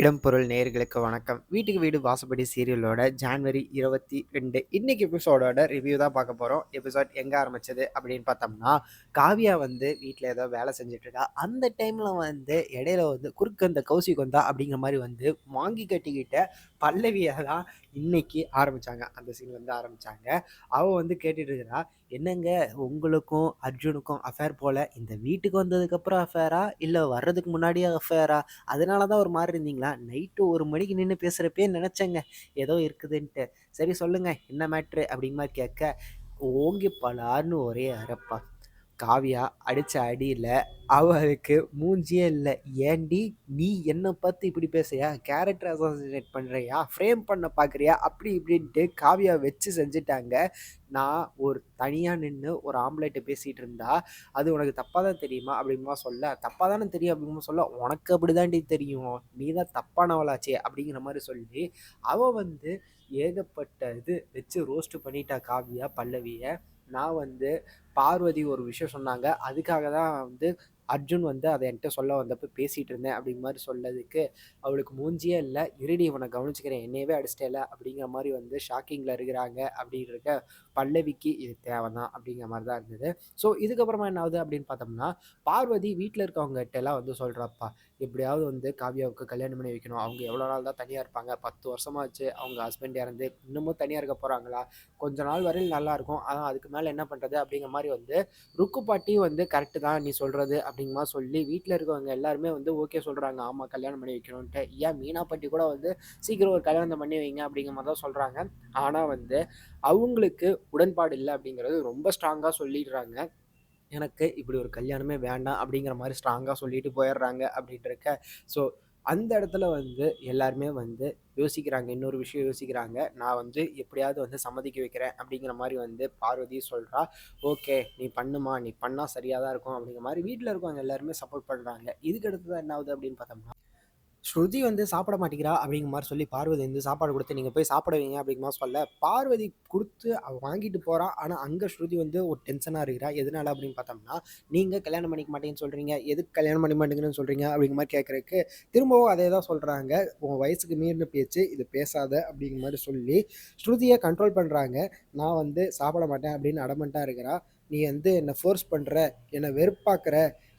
இடம்பொருள் நேர்களுக்கு வணக்கம். வீட்டுக்கு வீடு வாசப்படி சீரியலோட ஜான்வரி 22 இன்னைக்கு எபிசோடோட ரிவ்யூ தான் பார்க்க போகிறோம் எபிசோட் எங்கே ஆரம்பிச்சது அப்படின்னு பார்த்தோம்னா, காவியா வந்து வீட்டில் ஏதோ வேலை செஞ்சுட்டு இருக்கா. அந்த டைமில் வந்து இடையில வந்து குறுக்கு அந்த கௌசிக் வந்தா அப்படிங்கிற மாதிரி வந்து வாங்கி கட்டிக்கிட்ட பல்லவியை தான் இன்னைக்கு ஆரம்பிச்சாங்க. அந்த சீன்லேருந்து ஆரம்பித்தாங்க அவள் வந்து கேட்டுட்டு இருக்கிறா, "என்னங்க உங்களுக்கும் அர்ஜுனுக்கும் அஃபேர் போல. இந்த வீட்டுக்கு வந்ததுக்கப்புறம் அஃபேரா? இல்ல வர்றதுக்கு முன்னாடியே அஃபேரா? அதனால தான் ஒரு மாதிரி இருந்தீங்களா? நைட்டு ஒரு மணிக்கு நின்று பேசுறப்பயே நினச்சேங்க ஏதோ இருக்குதுன்ட்டு. சரி சொல்லுங்க, என்ன மேட்ரு?" அப்படிங்கிற மாதிரி கேட்க, ஓங்கி பலார்னு ஒரே அரப்பா. காவியா அடிச்ச அடியில அவளுக்கு மூஞ்சியே இல்லை ஏண்டி நீ என்னை பார்த்து இப்படி பேசுறியா? கேரக்டர் அசாசினேட் பண்ணுறியா ஃப்ரேம் பண்ண பார்க்குறியா?" அப்படி இப்படின்ட்டு காவியா வச்சு செஞ்சுட்டாங்க. நான் ஒரு தனியாக நின்று ஒரு ஆம்பளைட்டு பேசிகிட்டு இருந்தா, "அது உனக்கு தப்பாக தான் தெரியுமா?" அப்படிமா சொல்ல, தப்பாக தானே தெரியும்" அப்படிமா சொல்ல, "உனக்கு அப்படிதான்டி தெரியும். நீ தான் தப்பானவளாச்சே" அப்படிங்கிற மாதிரி சொல்லி, அவள் வந்து ஏகப்பட்ட இது வச்சு ரோஸ்ட்டு பண்ணிட்டா காவியா பல்லவியை நான் வந்து பார்வதி ஒரு விஷயம் சொன்னாங்க. அதுக்காக தான் வந்து அர்ஜுன் வந்து அதை என்கிட்ட சொல்ல வந்தப்போ பேசிகிட்டு இருந்தேன் அப்படிங்கிற மாதிரி சொன்னதுக்கு, அவளுக்கு மூஞ்சியே இல்லை "இருடி இவனை கவனிச்சுக்கிறேன். என்னையவே அடிச்சிட்டேல அப்படிங்கிற மாதிரி வந்து ஷாக்கிங்கில் இருக்கிறாங்க. அப்படி இருக்க பல்லவிக்கு இது தேவைதான் அப்படிங்கிற மாதிரி தான் இருந்தது. ஸோ இதுக்கப்புறமா என்ன ஆகுது அப்படின்னு பார்த்தோம்னா, பார்வதி வீட்டில் இருக்கவங்ககிட்ட எல்லாம் வந்து சொல்கிறாப்பா "எப்படியாவது வந்து காவியாவுக்கு கல்யாணம் பண்ணி வைக்கணும். அவங்க எவ்வளோ நாள் தான் தனியாக இருப்பாங்க? 10 வருஷமாச்சு அவங்க ஹஸ்பண்ட் இறந்து. இன்னமும் தனியாக இருக்க போகிறாங்களா கொஞ்ச நாள் வரையில் நல்லாயிருக்கும் ஆனால் அதுக்கு மேலே என்ன பண்ணுறது அப்படிங்கிற மாதிரி வந்து ருக்கு பாட்டியும் வந்து கரெக்டு தான் நீ சொல்கிறது அப்படிங்கிற சொல்லி, வீட்டில் இருக்கவங்க எல்லாருமே வந்து ஓகே சொல்கிறாங்க ஆமாம் கல்யாணம் பண்ணி வைக்கணுன்ட்டு. ஏன் மீனா பாட்டி கூட வந்து சீக்கிரம் ஒரு கல்யாணம் பண்ணி வைங்க அப்படிங்கிற மாதிரி தான் சொல்கிறாங்க ஆனால் வந்து அவங்களுக்கு உடன்பாடு இல்லை அப்படிங்கிறது ரொம்ப ஸ்ட்ராங்காக சொல்லிடுறாங்க. எனக்கு இப்படி ஒரு கல்யாணமே வேண்டாம் அப்படிங்கிற மாதிரி ஸ்ட்ராங்காக சொல்லிட்டு போயிடுறாங்க அப்படின்ட்டுருக்க ஸோ அந்த இடத்துல வந்து எல்லாருமே வந்து யோசிக்கிறாங்க. இன்னொரு விஷயம் யோசிக்கிறாங்க. நான் வந்து எப்படியாவது வந்து சம்மதிக்க வைக்கிறேன் அப்படிங்கிற மாதிரி வந்து பார்வதி சொல்கிறா "ஓகே நீ பண்ணுமா. நீ பண்ணால் சரியாக தான் இருக்கும்." அப்படிங்கிற மாதிரி வீட்டில் இருக்கவங்க எல்லாருமே சப்போர்ட் பண்ணுறாங்க இதுக்கு அடுத்ததா என்ன ஆகுது அப்படின்னு பார்த்தோம்னா, ஸ்ருதி வந்து சாப்பிட மாட்டேங்கிறா அப்படிங்கிற மாதிரி சொல்லி பார்வதி வந்து சாப்பாடு கொடுத்து நீங்கள் போய் சாப்பிட வைங்க" அப்படிங்கிற மாதிரி சொல்ல, பார்வதி கொடுத்து அவள் வாங்கிட்டு போகிறா ஆனால் அங்கே ஸ்ருதி வந்து ஒரு டென்ஷனாக இருக்கிறா. எதனால அப்படின்னு பார்த்தோம்னா, நீங்கள் கல்யாணம் பண்ணிக்க மாட்டேங்கன்னு சொல்கிறீங்க எதுக்கு கல்யாணம் பண்ணி மாட்டேங்கன்னு சொல்கிறீங்க அப்படிங்கிற மாதிரி கேட்குறக்கு திரும்பவும் அதே தான் சொல்கிறாங்க "உன் வயசுக்கு மீறின பேச்சு. இது பேசாத" அப்படிங்கிற மாதிரி சொல்லி, ஸ்ருதியை கண்ட்ரோல் பண்ணுறாங்க "நான் வந்து சாப்பிட மாட்டேன்" அப்படின்னு அடமெண்ட்டாக இருக்கிறா. "நீ வந்து என்னை ஃபோர்ஸ் பண்ணுற என்னை வெறுப்பாக்குற.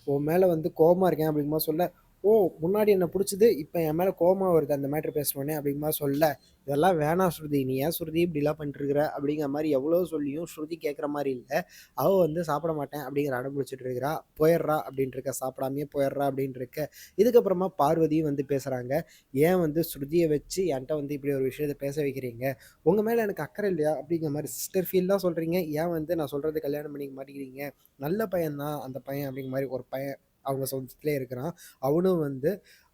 உன் மேலே வந்து கோபமாக இருக்கேன்" அப்படிங்கிற சொல்ல, "ஓ! முன்னாடி என்ன பிடிச்சது இப்போ என் மேலே கோபமாக வருது அந்த மேட்ரு பேசுனோனே" அப்படிங்கிற மாரி சொல்ல, "இதெல்லாம் வேணாம் ஸ்ருதி. நீ ஏன் ஸ்ருதி இப்படிலாம் பண்ணிட்டுருக்குற அப்படிங்கிற மாதிரி எவ்வளோ சொல்லியும் ஸ்ருதி கேட்குற மாதிரி இல்லை அவள் வந்து சாப்பிட மாட்டேன் அப்படிங்கிற அடம் பிடிச்சுட்டு இருக்கிறா. போயிடுறா அப்படின்ட்டு இருக்க. சாப்பிடாமையே போயிடுறா அப்படின்ட்டு இருக்க. இதுக்கப்புறமா பார்வதியும் வந்து பேசுகிறாங்க "ஏன் வந்து ஸ்ருதியை வச்சு என்கிட்ட வந்து இப்படி ஒரு விஷயத்த பேச வைக்கிறீங்க? உங்கள் மேலே எனக்கு அக்கறை இல்லையா?" அப்படிங்கிற மாதிரி சிஸ்டர் ஃபீல்லாம் சொல்கிறீங்க ஏன் வந்து நான் சொல்கிறது கல்யாணம் பண்ணிக்க மாட்டேங்கிறீங்க? நல்ல பையன் தான் அந்த பையன் அப்படிங்கிற மாதிரி ஒரு பையன் அவங்க சொந்தத்திலே இருக்கிறான். அவனும் வந்து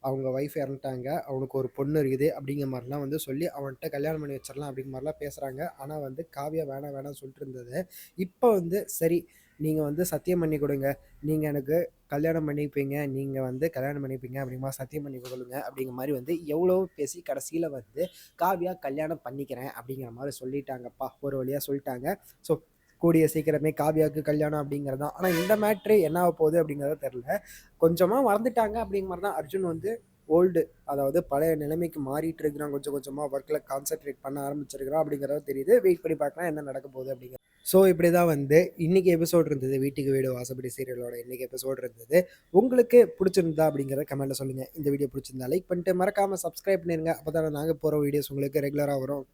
அவங்க ஒய்ஃப் இறந்துட்டாங்க. அவனுக்கு ஒரு பொண்ணு இருக்குது அப்படிங்கிற மாதிரிலாம் வந்து சொல்லி அவன்கிட்ட கல்யாணம் பண்ணி வச்சிடலாம் அப்படிங்கிற மாதிரிலாம் பேசுகிறாங்க ஆனால் வந்து காவியா வேணாம் வேணாம்னு சொல்லிட்டு இருந்தது. இப்போ வந்து சரி நீங்கள் வந்து சத்தியம் பண்ணி கொடுங்க நீங்கள் எனக்கு கல்யாணம் பண்ணிப்பீங்க. நீங்கள் வந்து கல்யாணம் பண்ணிப்பீங்க அப்படிங்கிற சத்தியம் பண்ணி கொடுங்க அப்படிங்கிற மாதிரி வந்து எவ்வளோ பேசி கடைசியில் வந்து காவியா கல்யாணம் பண்ணிக்கிறேன் அப்படிங்கிற மாதிரி சொல்லிட்டாங்கப்பா. ஒரு வழியாக சொல்லிட்டாங்க. ஸோ கூடிய சீக்கிரமே காவியாவுக்கு கல்யாணம் அப்படிங்கிறது தான். ஆனால் இந்த மேட்ரு என்ன ஆக போகுது அப்படிங்கிறத தெரில கொஞ்சமாக மறந்துட்டாங்க அப்படிங்கிற மாதிரி தான் அர்ஜுன் வந்து ஓல்டு அதாவது பழைய நிலைமைக்கு மாறிட்டு இருக்கிறான். கொஞ்சம் கொஞ்சமாக ஒர்க்கில் கான்சன்ட்ரேட் பண்ண ஆரம்பிச்சிருக்கிறான் அப்படிங்கிறது தெரியுது. வெயிட் பண்ணி பார்க்கலாம் என்ன நடக்க போகுது அப்படிங்கிற ஸோ இப்படி தான் வந்து இன்றைக்கி எபிசோட் இருந்தது. வீட்டுக்கு வீடு வாசப்படி சீரியலோட இன்னைக்கு எபிசோட் இருந்தது. உங்களுக்கு பிடிச்சிருந்தா அப்படிங்கிறத கமெண்ட்டில் சொல்லுங்கள் இந்த வீடியோ பிடிச்சிருந்தா லைக் பண்ணிட்டு மறக்காமல் சப்ஸ்கிரைப் பண்ணிருங்க. அப்பதான் நாங்கள் போகிற வீடியோஸ் உங்களுக்கு ரெகுலராக வரும்.